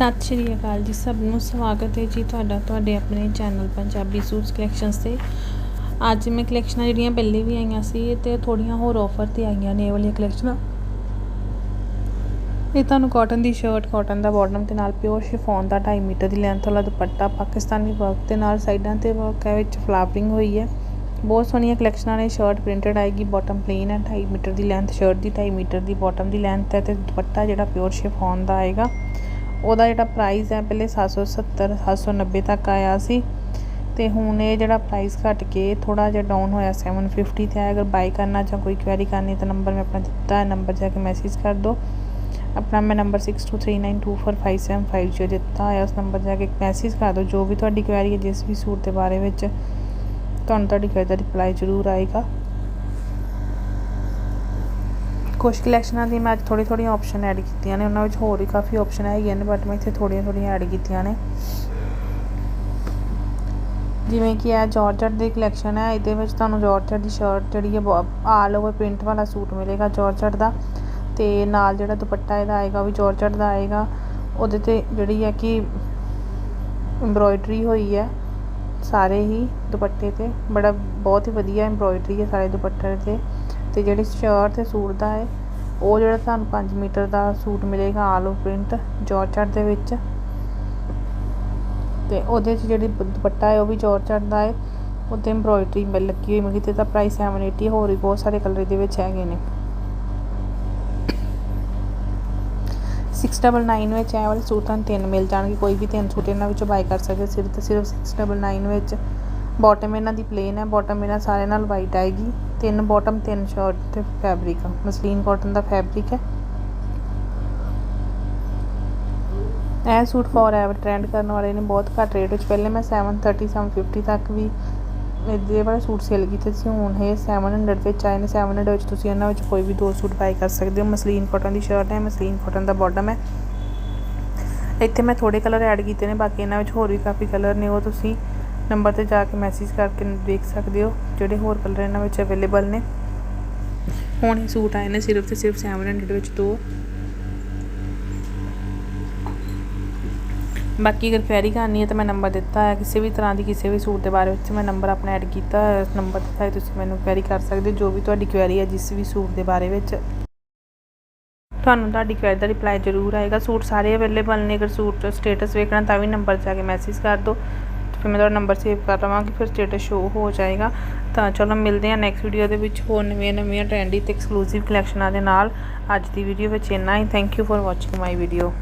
ਸਤਿ ਸ਼੍ਰੀ ਅਕਾਲ ਜੀ ਸਭ ਨੂੰ, ਸਵਾਗਤ ਹੈ ਜੀ ਤੁਹਾਡਾ, ਤੁਹਾਡੇ ਆਪਣੇ ਚੈਨਲ ਪੰਜਾਬੀ ਸੂਟਸ ਕਲੈਕਸ਼ਨਸ ਤੇ। ਅੱਜ ਮੈਂ ਕਲੈਕਸ਼ਨਾਂ ਜਿਹੜੀਆਂ ਪਹਿਲੇ ਵੀ ਆਈਆਂ ਸੀ ਤੇ ਥੋੜੀਆਂ ਹੋਰ ਆਫਰ ਤੇ ਆਈਆਂ ਨੇ ਇਹ ਵਾਲੀਆਂ ਕਲੈਕਸ਼ਨਾਂ ਇਹ ਤੁਹਾਨੂੰ ਕਾਟਨ ਦੀ ਸ਼ਰਟ ਕਾਟਨ ਦਾ ਬਾਟਮ ਤੇ ਨਾਲ ਪਿਓਰ ਸ਼ਿਫੋਨ ਦਾ 2.5 ਮੀਟਰ ਦੀ ਲੈਂਥ ਵਾਲਾ ਦੁਪੱਟਾ, ਪਾਕਿਸਤਾਨੀ ਵਰਕ ਤੇ ਨਾਲ ਸਾਈਡਾਂ ਤੇ ਵਰਕ ਹੈ, ਵਿੱਚ ਫਲਾਵਰਿੰਗ ਹੋਈ ਹੈ। ਬਹੁਤ ਸੋਹਣੀਆਂ ਕਲੈਕਸ਼ਨਾਂ ਨੇ ਸ਼ਰਟ ਪ੍ਰਿੰਟਡ ਆਏਗੀ ਬਾਟਮ ਪਲੇਨ ਹੈ 2.5 ਮੀਟਰ ਦੀ ਲੈਂਥ ਸ਼ਰਟ ਦੀ 2.5 ਮੀਟਰ ਦੀ ਬਾਟਮ ਦੀ ਲੈਂਥ ਹੈ ਤੇ ਦੁਪੱਟਾ ਜਿਹੜਾ ਪਿਓਰ ਸ਼ਿਫੋਨ ਦਾ ਆਏਗਾ। ਉਹਦਾ ਜਿਹੜਾ ਪ੍ਰਾਈਸ ਹੈ ਪਹਿਲੇ 770 790 ਤੱਕ ਆਇਆ ਸੀ ਤੇ ਹੁਣ ਇਹ ਜਿਹੜਾ ਪ੍ਰਾਈਸ ਘਟ ਕੇ ਥੋੜਾ ਜਿਹਾ ਡਾਊਨ ਹੋਇਆ 750 ਤੇ ਆਇਆ। ਅਗਰ ਬਾਈ ਕਰਨਾ ਜਾਂ ਕੋਈ ਕੁਐਰੀ ਕਰਨੀ ਤਾਂ ਨੰਬਰ ਮੈਂ ਆਪਣਾ ਦਿੱਤਾ ਹੈ। ਨੰਬਰ ਜਾ ਕੇ ਮੈਸੇਜ ਕਰ ਦਿਓ। ਆਪਣਾ ਮੈਂ ਨੰਬਰ 6239245750 ਦਿੱਤਾ ਹੈ ਉਸ ਨੰਬਰ ਜਾ ਕੇ ਮੈਸੇਜ ਕਰ ਦਿਓ। ਜੋ ਵੀ ਤੁਹਾਡੀ ਕੁਐਰੀ ਹੈ, ਜਿਸ ਵੀ ਸੂਟ ਦੇ ਬਾਰੇ ਵਿੱਚ ਤੁਹਾਨੂੰ ਤੁਹਾਡੀ ਕੁਐਰੀ ਦਾ ਰਿਪਲਾਈ ਜ਼ਰੂਰ ਆਏਗਾ। ਕੁਛ ਕਲੈਕਸ਼ਨਾਂ ਦੀ ਮੈਂ ਅੱਜ ਥੋੜ੍ਹੀ ਥੋੜ੍ਹੀਆਂ ਆਪਸ਼ਨ ਐਡ ਕੀਤੀਆਂ ਨੇ, ਉਹਨਾਂ ਵਿੱਚ ਹੋਰ ਵੀ ਕਾਫੀ ਆਪਸ਼ਨ ਹੈਗੀਆਂ ਨੇ ਬਟ ਮੈਂ ਇੱਥੇ ਥੋੜ੍ਹੀਆਂ ਥੋੜ੍ਹੀਆਂ ਐਡ ਕੀਤੀਆਂ ਨੇ। ਜਿਵੇਂ ਕਿ ਇਹ ਜਾਰਜਟ ਦੀ ਕਲੈਕਸ਼ਨ ਹੈ, ਇਹਦੇ ਵਿੱਚ ਤੁਹਾਨੂੰ ਜਾਰਜਟ ਦੀ ਸ਼ਰਟ ਜਿਹੜੀ ਹੈ ਆਲ ਓਵਰ ਪ੍ਰਿੰਟ ਵਾਲਾ ਸੂਟ ਮਿਲੇਗਾ ਜਾਰਜਟ ਦਾ। ਤੇ ਨਾਲ ਜਿਹੜਾ ਦੁਪੱਟਾ ਇਹਦਾ ਆਏਗਾ, ਉਹ ਵੀ ਜਾਰਜਟ ਦਾ ਆਏਗਾ। ਉਹਦੇ ਤੇ ਜਿਹੜੀ ਹੈ ਕਿ ਐਮਬ੍ਰੋਇਡਰੀ ਹੋਈ ਹੈ, ਸਾਰੇ ਹੀ ਦੁਪੱਟੇ ਤੇ। ਬੜਾ, ਬਹੁਤ ਹੀ ਵਧੀਆ ਐਮਬ੍ਰੋਇਡਰੀ ਹੈ ਸਾਰੇ ਦੁਪੱਟੇ ਤੇ। ਤੇ ਜਿਹੜੀ ਸ਼ਰਟ ਤੇ ਸੂਟ ਦਾ ਹੈ, ਉਹ ਜਿਹੜਾ ਤੁਹਾਨੂੰ 5 ਮੀਟਰ ਦਾ ਸੂਟ ਮਿਲੇਗਾ ਆਲ ਪ੍ਰਿੰਟ ਜਾਰਜਟ ਦੇ ਵਿੱਚ। ਤੇ ਉਹਦੇ 'ਚ ਜਿਹੜੀ ਦੁਪੱਟਾ ਹੈ, ਉਹ ਵੀ ਜਾਰਜਟ ਦਾ ਹੈ। ਉਹਦੇ ਐਮਬ੍ਰੋਇਡਰੀ ਮਿਲ, ਲੱਗੀ ਹੋਈ ਮਿਲਦੀ ਤੇ ਦਾ ਪ੍ਰਾਈਸ 780 ਹੋਰ ਵੀ ਬਹੁਤ ਸਾਰੇ ਕਲਰ ਦੇ ਵਿੱਚ ਹੈਗੇ ਨੇ। 699 ਵਿੱਚ ਇਹ ਵਾਲੇ ਸੂਟ ਤੁਹਾਨੂੰ ਤਿੰਨ ਮਿਲ ਜਾਣਗੇ, ਕੋਈ ਵੀ ਤਿੰਨ ਸੂਟ ਇਹਨਾਂ ਵਿੱਚੋਂ ਬਾਈ ਕਰ ਸਕਦੇ ਸਿਰਫ ਤੇ ਸਿਰਫ 699 ਵਿੱਚ। ਬਾਟਮ ਇਹਨਾਂ ਦੀ ਪਲੇਨ ਹੈ ਬਾਟਮ ਇਹਨਾਂ ਸਾਰੇ ਨਾਲ ਵਾਈਟ ਆਏਗੀ। ਤਿੰਨ ਬਾਟਮ ਤਿੰਨ ਸ਼ਰਟ ਤੇ ਫੈਬਰਿਕ ਮਸਲੀਨ ਕਾਟਨ ਦਾ ਫੈਬਰਿਕ ਹੈ। ਇਹ ਸੂਟ ਫੋਰ ਐਵਰ ਟ੍ਰੈਂਡ ਕਰਨ ਵਾਲੇ ਨੇ, ਬਹੁਤ ਘੱਟ ਰੇਟ ਵਿੱਚ। ਪਹਿਲੇ ਮੈਂ 730 750 ਤੱਕ ਵੀ ਇਹਦੇ ਵਾਲੇ ਸੂਟ ਸੇਲ ਕੀਤੇ ਸੀ, ਹੁਣ ਇਹ 700 ਵਿੱਚ ਆਏ ਨੇ। 700 ਵਿੱਚ ਤੁਸੀਂ ਇਹਨਾਂ ਵਿੱਚ ਕੋਈ ਵੀ ਦੋ ਸੂਟ ਬਾਈ ਕਰ ਸਕਦੇ ਹੋ। ਮਸਲੀਨ ਕਾਟਨ ਦੀ ਸ਼ਰਟ ਹੈ, ਮਸਲੀਨ ਕਾਟਨ ਦਾ ਬਾਟਮ ਹੈ। ਇੱਥੇ ਮੈਂ ਥੋੜੇ ਕਲਰ ਐਡ ਕੀਤੇ ਨੇ, ਬਾਕੀ ਇਹਨਾਂ ਵਿੱਚ ਹੋਰ ਵੀ ਕਾਫੀ ਕਲਰ ਨੇ। ਉਹ ਤੁਸੀਂ ਨੰਬਰ ਤੇ ਜਾ ਕੇ ਮੈਸੇਜ ਕਰਕੇ ਦੇਖ ਸਕਦੇ ਹੋ, ਜਿਹੜੇ ਹੋਰ ਕਲਰ ਇਹਨਾਂ ਵਿੱਚ ਅਵੇਲੇਬਲ ਨੇ। ਹੁਣ ਇਹ ਸੂਟ ਆਏ ਨੇ ਸਿਰਫ ਤੇ ਸਿਰਫ 700 ਵਿੱਚ ਦੋ। ਬਾਕੀ ਅਗਰ ਕੁਐਰੀ ਕਰਨੀ ਹੈ ਤਾਂ ਮੈਂ ਨੰਬਰ ਦਿੱਤਾ ਹੈ, ਕਿਸੇ ਵੀ ਤਰ੍ਹਾਂ ਦੀ ਕਿਸੇ ਵੀ ਸੂਟ ਦੇ ਬਾਰੇ ਵਿੱਚ ਮੈਂ ਨੰਬਰ ਆਪਣਾ ਐਡ ਕੀਤਾ ਹੈ ਉਸ ਨੰਬਰ ਤੇ ਤੁਸੀਂ ਮੈਨੂੰ ਕੁਐਰੀ ਕਰ ਸਕਦੇ ਹੋ, ਜੋ ਵੀ ਤੁਹਾਡੀ ਕੁਐਰੀ ਹੈ ਜਿਸ ਵੀ ਸੂਟ ਦੇ ਬਾਰੇ ਵਿੱਚ। ਤੁਹਾਨੂੰ ਤੁਹਾਡੀ ਕੁਐਰੀ ਦਾ ਰਿਪਲਾਈ ਜ਼ਰੂਰ ਆਏਗਾ। ਸੂਟ ਸਾਰੇ ਅਵੇਲੇਬਲ ਨੇ, ਅਗਰ ਸੂਟ ਸਟੇਟਸ ਵੇਖਣਾ ਤਾਂ ਵੀ ਨੰਬਰ ਜਾ ਕੇ ਮੈਸੇਜ ਕਰ ਦਿਓ। ਫਿਰ ਮੈਂ ਤੁਹਾਡਾ ਨੰਬਰ ਸੇਵ ਕਰ ਲਵਾਂਗੀ ਫਿਰ ਸਟੇਟਸ ਸ਼ੋ ਹੋ ਜਾਏਗਾ। ਤਾਂ ਚਲੋ ਮਿਲਦੇ ਹਾਂ ਨੈਕਸਟ ਵੀਡੀਓ ਦੇ ਵਿੱਚ ਹੋਰ ਨਵੀਆਂ ਨਵੀਆਂ ਟ੍ਰੈਂਡੀ ਤੇ ਐਕਸਕਲੂਸਿਵ ਕਲੈਕਸ਼ਨਾਂ ਦੇ ਨਾਲ। ਅੱਜ ਦੀ ਵੀਡੀਓ ਵਿੱਚ ਇੰਨਾ ਹੀ। Thank you for watching my video